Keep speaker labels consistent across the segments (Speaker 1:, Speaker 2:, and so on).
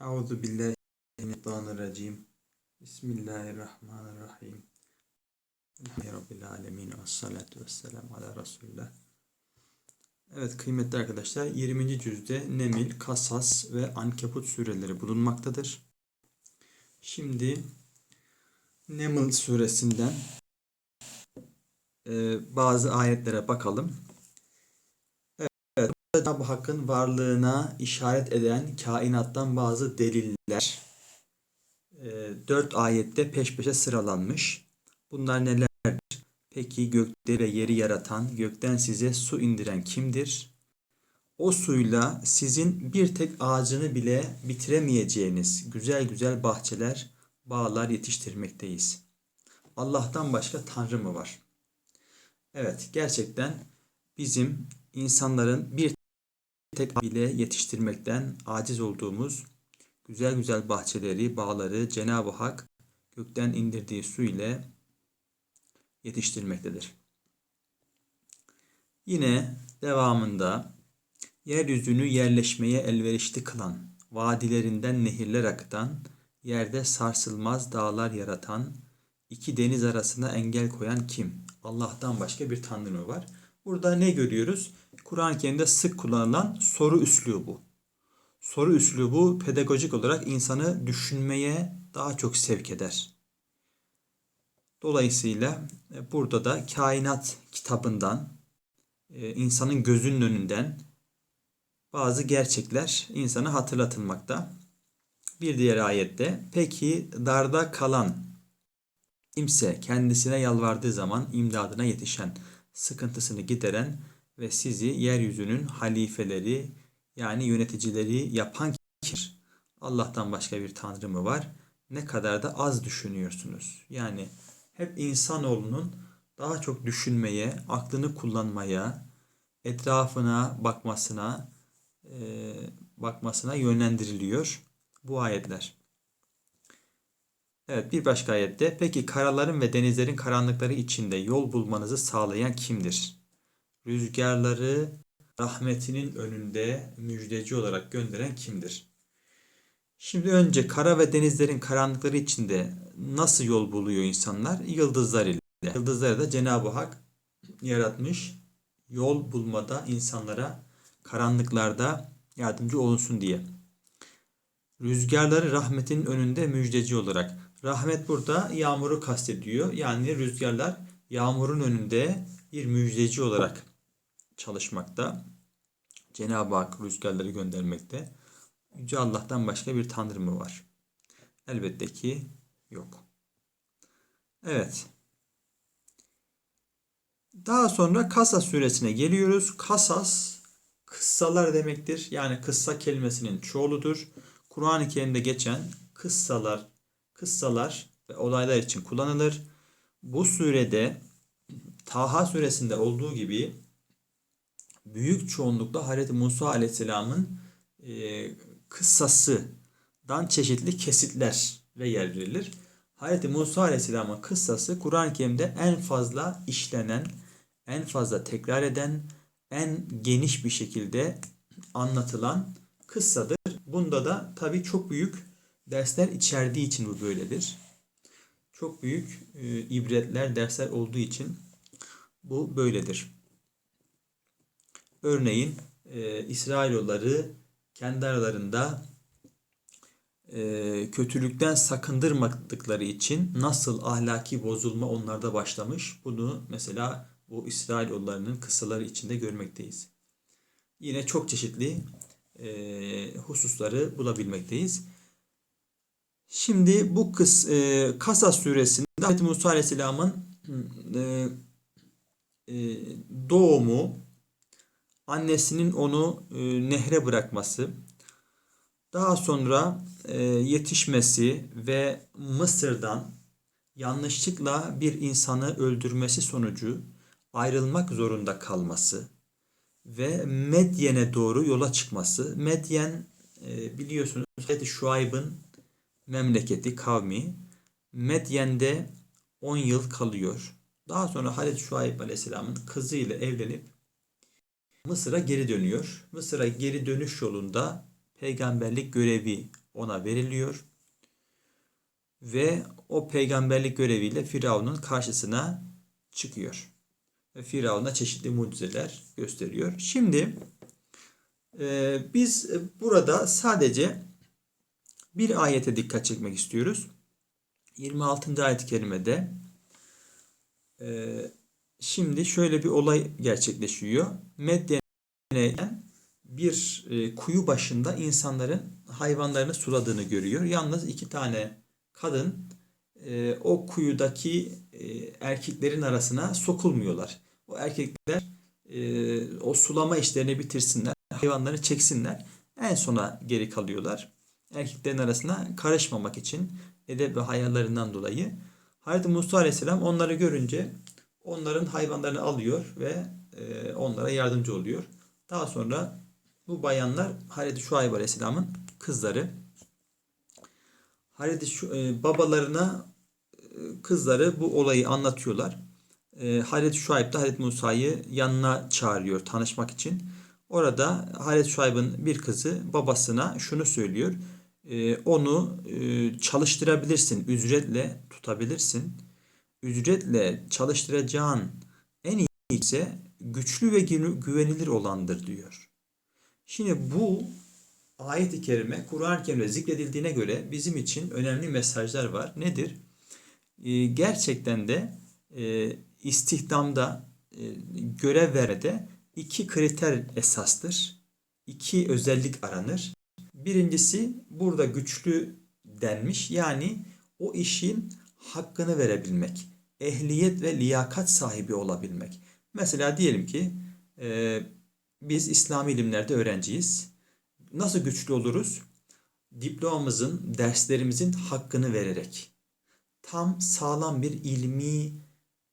Speaker 1: Euzu billahi mineşşeytanirracim. Bismillahirrahmanirrahim. Elhamdülillahi Rabbil alemin ve salatu ve selamu ala Resulullah. Evet kıymetli arkadaşlar 20. cüzde Nemil, Kasas ve Ankebut sureleri bulunmaktadır. Şimdi Neml suresinden e, bazı ayetlere bakalım. Cenab-ı Hakk'ın varlığına işaret eden kainattan bazı deliller e, dört ayette peş peşe sıralanmış. Bunlar nelerdir? Peki gökleri ve yeri yaratan, gökten size su indiren kimdir? O suyla sizin bir tek ağacını bile bitiremeyeceğiniz güzel güzel bahçeler, bağlar yetiştirmekteyiz. Allah'tan başka Tanrı mı var? Evet, gerçekten bizim insanların bir tek bile yetiştirmekten aciz olduğumuz güzel güzel bahçeleri, bağları Cenab-ı Hak gökten indirdiği su ile yetiştirmektedir. Yine devamında yeryüzünü yerleşmeye elverişli kılan, vadilerinden nehirler akıtan, yerde sarsılmaz dağlar yaratan, iki deniz arasına engel koyan kim? Allah'tan başka bir tanrı mı var? Burada ne görüyoruz? Kur'an-ı Kerim'de sık kullanılan soru üslubu. Soru üslubu pedagojik olarak insanı düşünmeye daha çok sevk eder. Dolayısıyla e, burada da kainat kitabından, e, insanın gözünün önünden bazı gerçekler insana hatırlatılmakta. Bir diğer ayette, peki darda kalan kimse kendisine yalvardığı zaman imdadına yetişen, sıkıntısını gideren ve sizi yeryüzünün halifeleri yani yöneticileri yapan kimdir? Allah'tan başka bir tanrı mı var? Ne kadar da az düşünüyorsunuz. Yani hep insanoğlunun daha çok düşünmeye, aklını kullanmaya, etrafına bakmasına, e, bakmasına yönlendiriliyor bu ayetler. Evet bir başka ayette peki karaların ve denizlerin karanlıkları içinde yol bulmanızı sağlayan kimdir? Rüzgarları rahmetinin önünde müjdeci olarak gönderen kimdir? Şimdi önce kara ve denizlerin karanlıkları içinde nasıl yol buluyor insanlar? Yıldızlar ile. Yıldızları da Cenab-ı Hak yaratmış. Yol bulmada insanlara karanlıklarda yardımcı olunsun diye. Rüzgarları rahmetin önünde müjdeci olarak. Rahmet burada yağmuru kastediyor. Yani rüzgarlar yağmurun önünde bir müjdeci olarak çalışmakta. Cenab-ı Hak rüzgarları göndermekte. Yüce Allah'tan başka bir tanrı mı var? Elbette ki yok. Evet. Daha sonra Kasas suresine geliyoruz. Kasas kıssalar demektir. Yani kıssa kelimesinin çoğuludur. Kur'an-ı Kerim'de geçen kıssalar, kıssalar ve olaylar için kullanılır. Bu surede Taha suresinde olduğu gibi büyük çoğunlukla Hazreti Musa Aleyhisselam'ın e, kıssasından çeşitli kesitler ve yer verilir. Hazreti Musa Aleyhisselam'ın kıssası Kur'an-ı Kerim'de en fazla işlenen, en fazla tekrar eden, en geniş bir şekilde anlatılan kıssadır. Bunda da tabii çok büyük dersler içerdiği için bu böyledir. Çok büyük e, ibretler, dersler olduğu için bu böyledir. Örneğin e, İsrailoğulları kendi aralarında e, kötülükten sakındırmadıkları için nasıl ahlaki bozulma onlarda başlamış. Bunu mesela bu İsrailoğullarının kıssaları içinde görmekteyiz. Yine çok çeşitli e, hususları bulabilmekteyiz. Şimdi bu kıs, e, Kasas suresinde Hz. Musa Aleyhisselam'ın e, e, doğumu, annesinin onu e, nehre bırakması, daha sonra e, yetişmesi ve Mısır'dan yanlışlıkla bir insanı öldürmesi sonucu ayrılmak zorunda kalması ve Medyen'e doğru yola çıkması. Medyen e, biliyorsunuz Hazreti Şuayb'ın memleketi, kavmi. Medyen'de 10 yıl kalıyor. Daha sonra Hazreti Şuayb Aleyhisselam'ın kızıyla evlenip Mısır'a geri dönüyor. Mısır'a geri dönüş yolunda peygamberlik görevi ona veriliyor. Ve o peygamberlik göreviyle Firavun'un karşısına çıkıyor. Ve Firavun'a çeşitli mucizeler gösteriyor. Şimdi e, biz burada sadece bir ayete dikkat çekmek istiyoruz. 26. ayet-i kerimede e, şimdi şöyle bir olay gerçekleşiyor. Medyen'e bir e, kuyu başında insanların hayvanlarını suladığını görüyor. Yalnız iki tane kadın e, o kuyudaki erkeklerin arasına sokulmuyorlar. O erkekler o sulama işlerini bitirsinler, hayvanları çeksinler. En sona geri kalıyorlar. Erkeklerin arasına karışmamak için edep ve hayallerinden dolayı. Hazreti Musa Aleyhisselam onları görünce onların hayvanlarını alıyor ve e, onlara yardımcı oluyor. Daha sonra bu bayanlar Hazreti Şuayb Aleyhisselam'ın kızları. Hazreti Şu, e, babalarına e, kızları bu olayı anlatıyorlar. E, Hazreti Şuayb da Hazreti Musa'yı yanına çağırıyor tanışmak için. Orada Hazreti Şuayb'ın bir kızı babasına şunu söylüyor. E, onu e, çalıştırabilirsin, ücretle tutabilirsin. Ücretle çalıştıracağın en iyi ise güçlü ve gü- güvenilir olandır diyor. Şimdi bu ayet-i kerime Kur'an-ı Kerim'de zikredildiğine göre bizim için önemli mesajlar var. Nedir? Ee, gerçekten de e, istihdamda, e, görev vermede iki kriter esastır. İki özellik aranır. Birincisi burada güçlü denmiş. Yani o işin hakkını verebilmek. Ehliyet ve liyakat sahibi olabilmek. Mesela diyelim ki e, biz İslami ilimlerde öğrenciyiz. Nasıl güçlü oluruz? Diplomamızın, derslerimizin hakkını vererek. Tam sağlam bir ilmi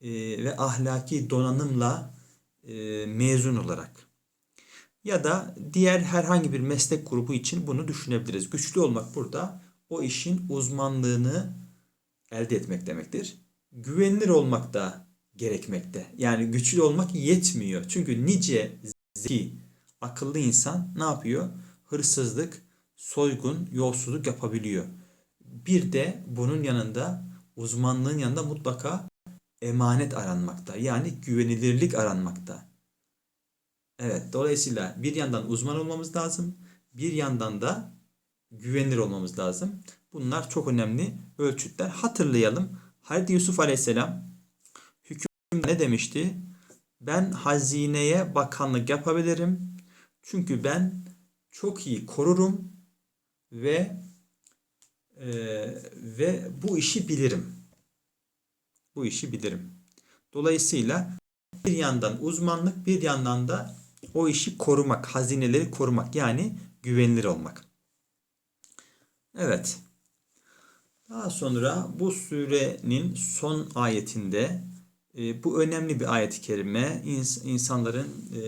Speaker 1: e, ve ahlaki donanımla e, mezun olarak. Ya da diğer herhangi bir meslek grubu için bunu düşünebiliriz. Güçlü olmak burada o işin uzmanlığını elde etmek demektir. Güvenilir olmak da gerekmekte. Yani güçlü olmak yetmiyor. Çünkü nice zeki, akıllı insan ne yapıyor? Hırsızlık, soygun, yolsuzluk yapabiliyor. Bir de bunun yanında uzmanlığın yanında mutlaka emanet aranmakta. Yani güvenilirlik aranmakta. Evet, dolayısıyla bir yandan uzman olmamız lazım, bir yandan da güvenilir olmamız lazım. Bunlar çok önemli ölçütler. Hatırlayalım. Hazreti Yusuf Aleyhisselam hükümde ne demişti? Ben hazineye bakanlık yapabilirim. Çünkü ben çok iyi korurum ve e, ve bu işi bilirim. Bu işi bilirim. Dolayısıyla bir yandan uzmanlık, bir yandan da o işi korumak, hazineleri korumak yani güvenilir olmak. Evet. Daha sonra bu surenin son ayetinde e, bu önemli bir ayet-i kerime ins- insanların e,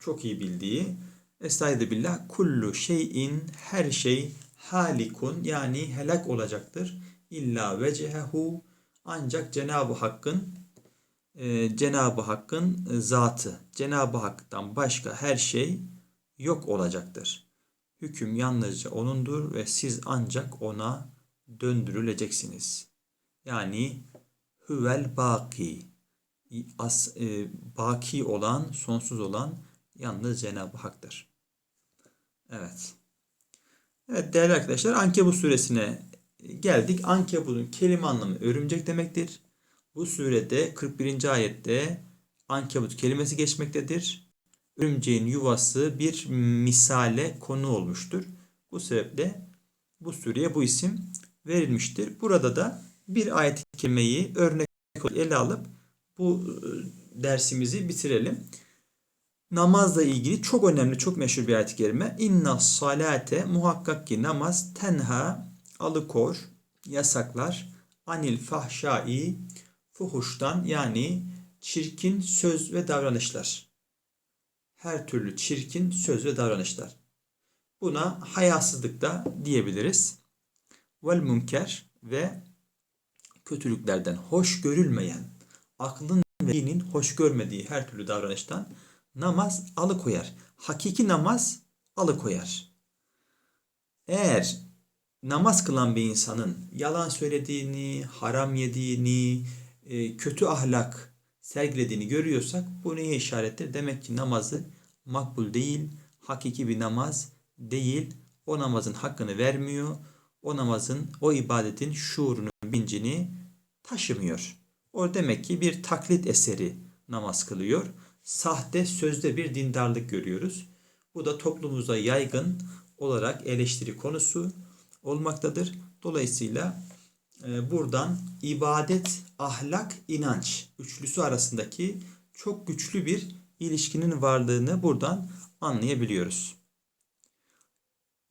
Speaker 1: çok iyi bildiği Estaizu kullu şeyin her şey halikun yani helak olacaktır. İlla vecehehu ancak Cenab-ı Hakk'ın e, Cenab-ı Hakk'ın e, zatı, Cenab-ı Hak'tan başka her şey yok olacaktır. Hüküm yalnızca O'nundur ve siz ancak O'na döndürüleceksiniz. Yani huvel baki, as, e, baki olan, sonsuz olan yalnız Cenab-ı Hak'tır. Evet. Evet değerli arkadaşlar Ankebut suresine geldik. Ankebut'un kelime anlamı örümcek demektir. Bu surede 41. ayette ankebut kelimesi geçmektedir. Örümceğin yuvası bir misale konu olmuştur. Bu sebeple bu sureye bu isim verilmiştir. Burada da bir ayet-i kerimeyi örnek ele alıp bu e, dersimizi bitirelim. Namazla ilgili çok önemli, çok meşhur bir ayet-i kerime. İnna salate muhakkak ki namaz tenha alıkor, yasaklar anil fahşai fuhuştan yani çirkin söz ve davranışlar. Her türlü çirkin söz ve davranışlar. Buna hayasızlık da diyebiliriz. Vel münker ve kötülüklerden hoş görülmeyen, aklın ve dinin hoş görmediği her türlü davranıştan namaz alıkoyar. Hakiki namaz alıkoyar. Eğer namaz kılan bir insanın yalan söylediğini, haram yediğini, e, kötü ahlak sergilediğini görüyorsak bu neye işarettir? Demek ki namazı makbul değil, hakiki bir namaz değil. O namazın hakkını vermiyor. O namazın, o ibadetin şuurunu, bilincini taşımıyor. O demek ki bir taklit eseri namaz kılıyor. Sahte sözde bir dindarlık görüyoruz. Bu da toplumumuzda yaygın olarak eleştiri konusu olmaktadır. Dolayısıyla buradan ibadet, ahlak, inanç üçlüsü arasındaki çok güçlü bir ilişkinin varlığını buradan anlayabiliyoruz.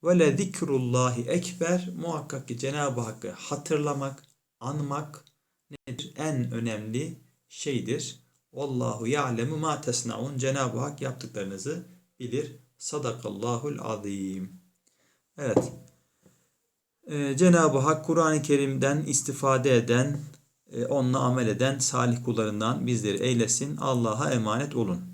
Speaker 1: Ve le zikrullahi ekber muhakkak ki Cenab-ı Hakk'ı hatırlamak, anmak nedir? En önemli şeydir. Vallahu ya'lemu ma tesnaun. Cenab-ı Hak yaptıklarınızı bilir. Sadakallahul azim. Evet. Ee, Cenab-ı Hak Kur'an-ı Kerim'den istifade eden, e, onunla amel eden salih kullarından bizleri eylesin. Allah'a emanet olun.